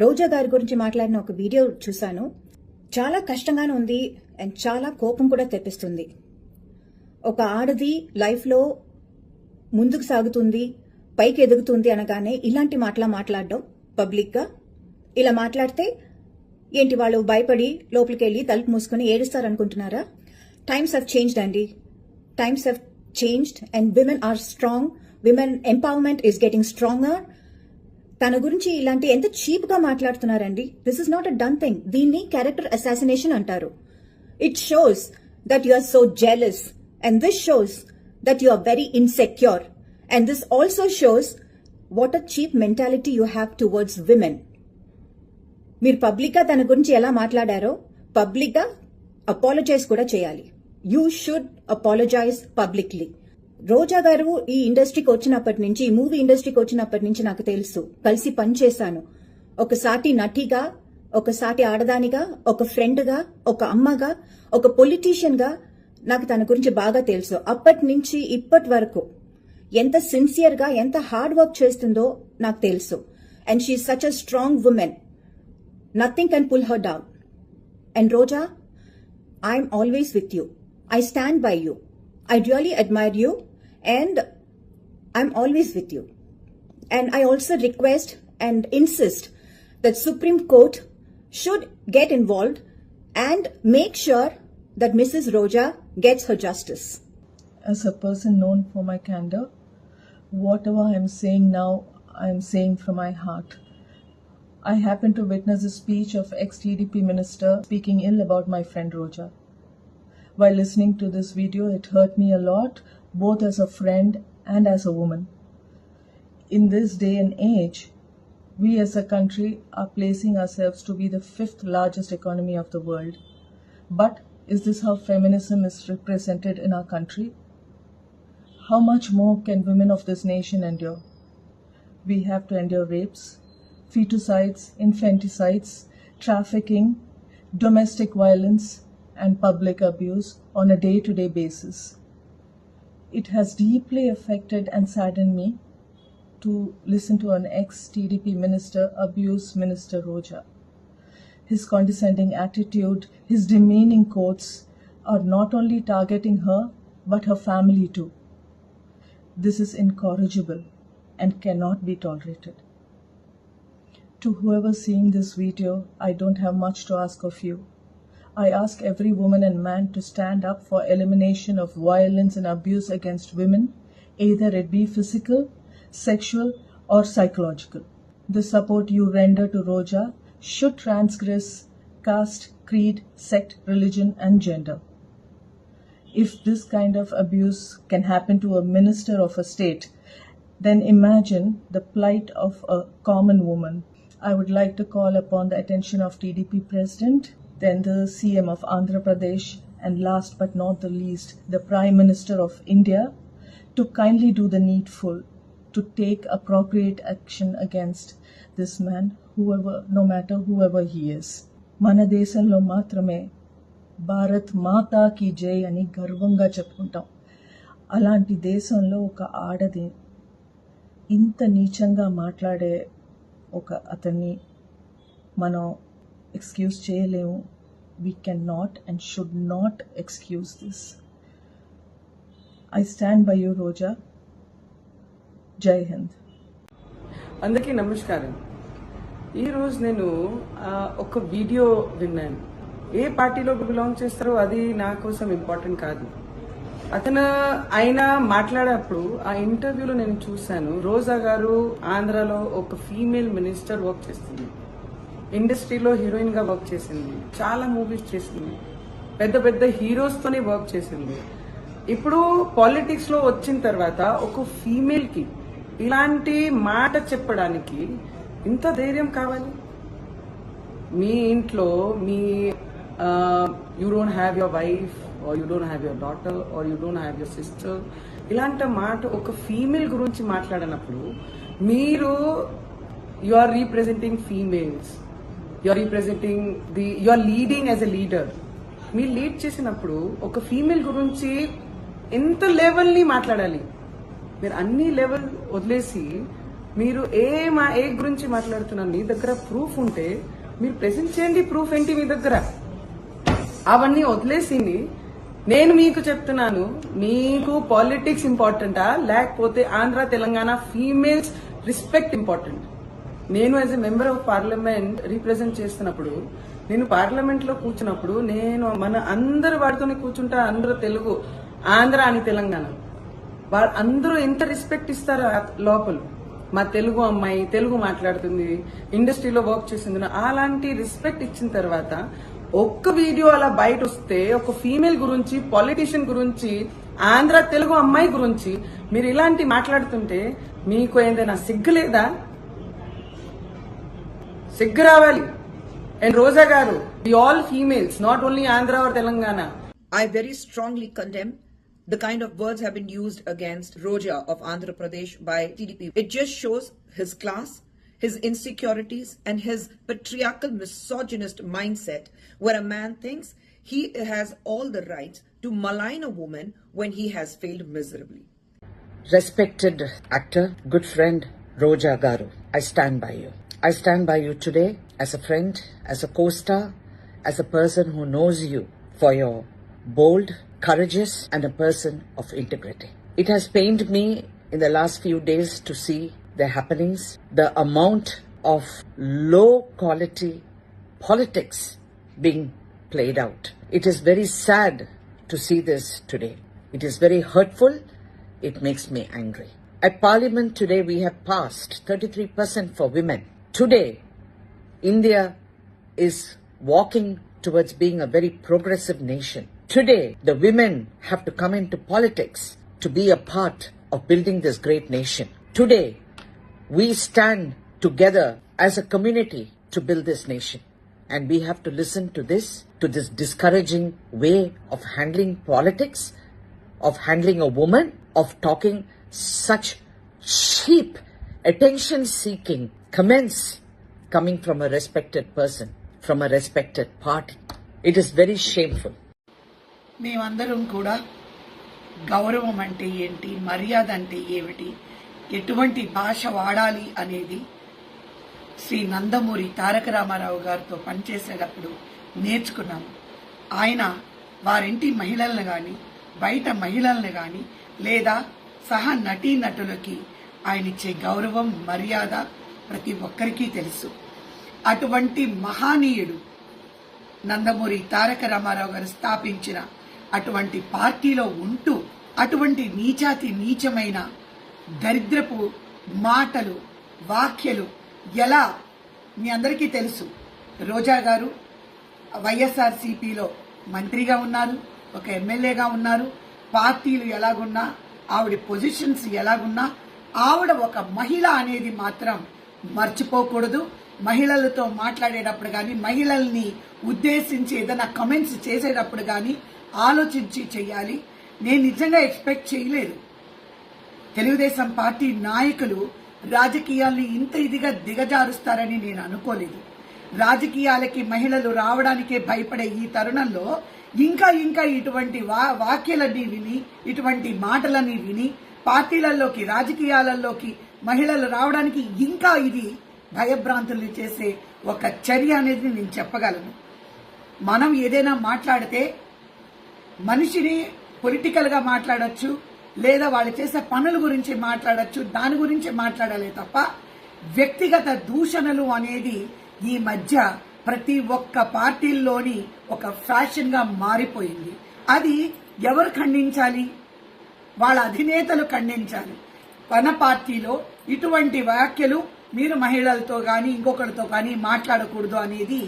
రోజా గారి గురించి మాట్లాడిన ఒక వీడియో చూశాను. చాలా కష్టంగానే ఉంది అండ్ చాలా కోపం కూడా తెప్పిస్తుంది. ఒక ఆడది లైఫ్లో ముందుకు సాగుతుంది పైకి ఎదుగుతుంది అనగానే ఇలాంటి మాటలా మాట్లాడడం పబ్లిక్గా ఇలా మాట్లాడితే ఏంటి వాళ్ళు భయపడి లోపలికి వెళ్ళి తలుపు మూసుకొని ఏడుస్తారనుకుంటున్నారా? టైమ్స్ హెవ్ చేంజ్డ్ అండి. Times have changed and women are strong women empowerment is getting stronger తన గురించి ఇలాంటి ఎంత చీప్గా మాట్లాడుతున్నారండి? This is not a done thing దీన్ని క్యారెక్టర్ అసాసినేషన్ అంటారు. It shows that you are so jealous and this shows that you are very insecure and this also shows what a cheap mentality you have towards women మీరు పబ్లిక్గా తన గురించి ఎలా మాట్లాడారో పబ్లిక్గా apologise కూడా చేయాలి. You should apologise publicly Roja garu ఈ ఇండస్ట్రీకి వచ్చినప్పటి నుంచి మూవీ ఇండస్ట్రీకి వచ్చినప్పటి నుంచి నాకు తెలుసు. కలిసి పనిచేశాను ఒక సాటి నటిగా ఒక సాటి ఆడదానిగా ఒక ఫ్రెండ్గా ఒక అమ్మగా ఒక పొలిటీషియన్గా నాకు తన గురించి బాగా తెలుసు. అప్పటి నుంచి ఇప్పటి వరకు ఎంత సిన్సియర్గా ఎంత హార్డ్ వర్క్ చేస్తుందో నాకు తెలుసు. And she such a strong woman. Nothing can pull her down. And Roja I'm always with you. I stand by you. I really admire you and I'm always with you. And I also request and insist that Supreme Court should get involved and make sure that Mrs. Roja gets her justice. as a person known for my candor, whatever I'm saying now, I'm saying from my heart. I happened to witness a speech of ex TDP minister speaking ill about my friend Roja. While listening to this video, it hurt me a lot, both as a friend and as a woman. In this day and age, we as a country are placing ourselves to be the fifth largest economy of the world. But is this how feminism is represented in our country? How much more can women of this nation endure? We have to endure rapes, feticides, infanticides, trafficking, domestic violence, and public abuse on a day to day basis. It has deeply affected and saddened me to listen to an ex TDP minister abuse Minister Roja. His condescending attitude, his demeaning quotes are not only targeting her but her family too. This is incorrigible and cannot be tolerated. To whoever seeing this video, I don't have much to ask of you. I ask every woman and man to stand up for elimination of violence and abuse against women, either it be physical, sexual, or psychological. The support you render to Roja should transgress caste, creed, sect, religion, and gender. If this kind of abuse can happen to a minister of a state, then imagine the plight of a common woman. I would like to call upon the attention of TDP President, then the CM of Andhra Pradesh, and last but not the least, the Prime Minister of India, to kindly do the needful, to take appropriate action against this man, whoever, no matter whoever he is. మన దేశంలో మాత్రమే భారత్ మాతా key జై అని గర్వంగా చెప్పుకుంటాం అలాంటి దేశంలో ఒక ఆడది ఇంత నీచంగా మాట్లాడే ఒక అతన్ని మనం ఎక్స్క్యూజ్ చేయలేము we can not and should not excuse this I stand by you Roja Jai Hind అందరికీ నమస్కారం. ఈరోజు నేను ఒక వీడియో విన్నాను. ఏ పార్టీలోకి బిలాంగ్ చేస్తారో అది నా కోసం ఇంపార్టెంట్ కాదు. అతను ఆయన మాట్లాడేప్పుడు ఆ ఇంటర్వ్యూలో నేను చూశాను. రోజా గారు ఆంధ్రాలో ఒక ఫీమేల్ మినిస్టర్ వర్క్ చేస్తుంది. ఇండస్ట్రీలో హీరోయిన్గా వర్క్ చేసింది. చాలా మూవీస్ చేసింది. పెద్ద పెద్ద హీరోస్ తోనే వర్క్ చేసింది. ఇప్పుడు పాలిటిక్స్లో వచ్చిన తర్వాత ఒక ఫీమేల్కి ఇలాంటి మాట చెప్పడానికి ఇంత ధైర్యం కావాలి? మీ ఇంట్లో మీ you don't have your wife or you don't have your daughter or you don't have your sister ఇలాంటి మాట ఒక ఫీమేల్ గురించి మాట్లాడినప్పుడు మీరు you are representing females you are representing the you are leading as a leader మీరు lead చేసినప్పుడు ఒక female గురించి ఎంత లెవెల్ని మాట్లాడాలి? మీరు అన్ని లెవెల్ వదిలేసి మీరు ఏ మా ఏ గురించి మాట్లాడుతున్నారు మీ దగ్గర ప్రూఫ్ ఉంటే మీరు ప్రెజెంట్ చేయండి ప్రూఫ్ ఏంటి మీ దగ్గర? అవన్నీ వదిలేసింది నేను మీకు చెప్తున్నాను మీకు పాలిటిక్స్ ఇంపార్టెంటా లేకపోతే Andhra Telangana females respect important నేను as a member of parliament represent చేస్తున్నప్పుడు నేను పార్లమెంట్లో కూర్చున్నప్పుడు నేను మన అందరు వాడితోనే కూర్చుంటా అందరూ తెలుగు ఆంధ్ర అని తెలంగాణ. వాళ్ళు అందరూ ఎంత రెస్పెక్ట్ ఇస్తారో లోపల. మా తెలుగు అమ్మాయి తెలుగు మాట్లాడుతుంది ఇండస్ట్రీలో వర్క్ చేసింది అలాంటి రెస్పెక్ట్ ఇచ్చిన తర్వాత ఒక్క వీడియో అలా బయట వస్తే ఒక ఫీమేల్ గురించి పాలిటిషియన్ గురించి ఆంధ్ర తెలుగు అమ్మాయి గురించి మీరు ఇలాంటి మాట్లాడుతుంటే మీకు ఏదైనా సిగ్గు లేదా సిగ్గు రావాలి and Roja garu the all females not only Andhra or Telangana I very strongly condemn the kind of words have been used against Roja of Andhra Pradesh by TDP. It just shows his class, his insecurities, and his patriarchal misogynist mindset where a man thinks he has all the rights to malign a woman when he has failed miserably. Respected actor, good friend Roja Garu, I stand by you. I stand by you today as a friend, as a co-star, as a person who knows you for your bold, courageous, and a person of integrity. It has pained me in the last few days to see the happenings, the amount of low quality politics being played out. It is very sad to see this today. It is very hurtful. It makes me angry. At Parliament today, we have passed 33% for women. Today, India is walking towards being a very progressive nation. Today, the women have to come into politics to be a part of building this great nation. Today, we stand together as a community to build this nation. And we have to listen to this, to this discouraging way of handling politics, of handling a woman, of talking such cheap, attention seeking comments coming from a respected person, from a respected party. It is very shameful. మేమందరం కూడా గౌరవం అంటే ఏంటి మర్యాద అంటే ఏమిటి ఎటువంటి భాష వాడాలి అనేది శ్రీ నందమూరి తారక రామారావు గారితో పనిచేసేటప్పుడు నేర్చుకున్నాము ఆయన వారింటి మహిళలను కానీ బయట మహిళలను కానీ లేదా సహ నటీ నటులకి ఆయన ఇచ్చే గౌరవం మర్యాద ప్రతి ఒక్కరికి తెలుసు. అటువంటి మహానీయుడు నందమూరి తారక రామారావు గారు స్థాపించిన అటువంటి పార్టీలో ఉంటూ అటువంటి నీచాతి నీచమైన దరిద్రపు మాటలు వాక్యలు ఎలా? మీ అందరికీ తెలుసు. రోజా గారు వైఎస్ఆర్సీపీలో మంత్రిగా ఉన్నారు ఒక ఎమ్మెల్యేగా ఉన్నారు. పార్టీలు ఎలాగున్నా ఆవిడ పొజిషన్స్ ఎలాగున్నా ఆవిడ ఒక మహిళ అనేది మాత్రం మర్చిపోకూడదు. మహిళలతో మాట్లాడేటప్పుడు కానీ మహిళల్ని ఉద్దేశించి ఏదైనా కమెంట్స్ చేసేటప్పుడు కానీ ఆలోచించి చేయాలి. నేను నిజంగా ఎక్స్పెక్ట్ చేయలేదు. తెలుగుదేశం పార్టీ నాయకులు రాజకీయాల్ని ఇంత ఇదిగా దిగజారుస్తారని నేను అనుకోలేదు. రాజకీయాలకి మహిళలు రావడానికే భయపడే ఈ తరుణంలో ఇంకా ఇంకా ఇటువంటి వా వాక్యాలన్నీ విని ఇటువంటి మాటలని విని పార్టీలలోకి రాజకీయాలలోకి మహిళలు రావడానికి ఇంకా ఇది భయభ్రాంతుల్ని చేసే ఒక చర్య అనేది నేను చెప్పగలను. మనం ఏదైనా మాట్లాడితే మనిషిని పొలిటికల్గా మాట్లాడచ్చు లేదా వాళ్ళు చేసే పనుల గురించి మాట్లాడచ్చు దాని గురించి మాట్లాడాలి తప్ప వ్యక్తిగత దూషణలు అనేది ఈ మధ్య ప్రతి ఒక్క పార్టీల్లోని ఒక ఫ్యాషన్గా మారిపోయింది. అది ఎవరు ఖండించాలి? వాళ్ళ అధినేతలు ఖండించాలి. మన పార్టీలో ఇటువంటి వ్యాఖ్యలు మీరు మహిళలతో కానీ ఇంకొకరితో కానీ మాట్లాడకూడదు అనేది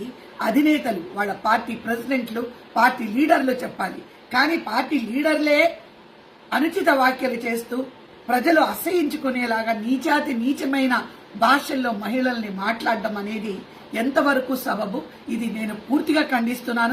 అధినేతలు వాళ్ళ పార్టీ ప్రెసిడెంట్లు పార్టీ లీడర్లు చెప్పాలి. కానీ పార్టీ లీడర్లే అనుచిత వ్యాఖ్యలు చేస్తూ ప్రజలు అసహించుకునేలాగా నీచాతి నీచమైన భాషల్లో మహిళల్ని మాట్లాడడం అనేది ఎంతవరకు సబబు? ఇది నేను పూర్తిగా ఖండిస్తున్నాను.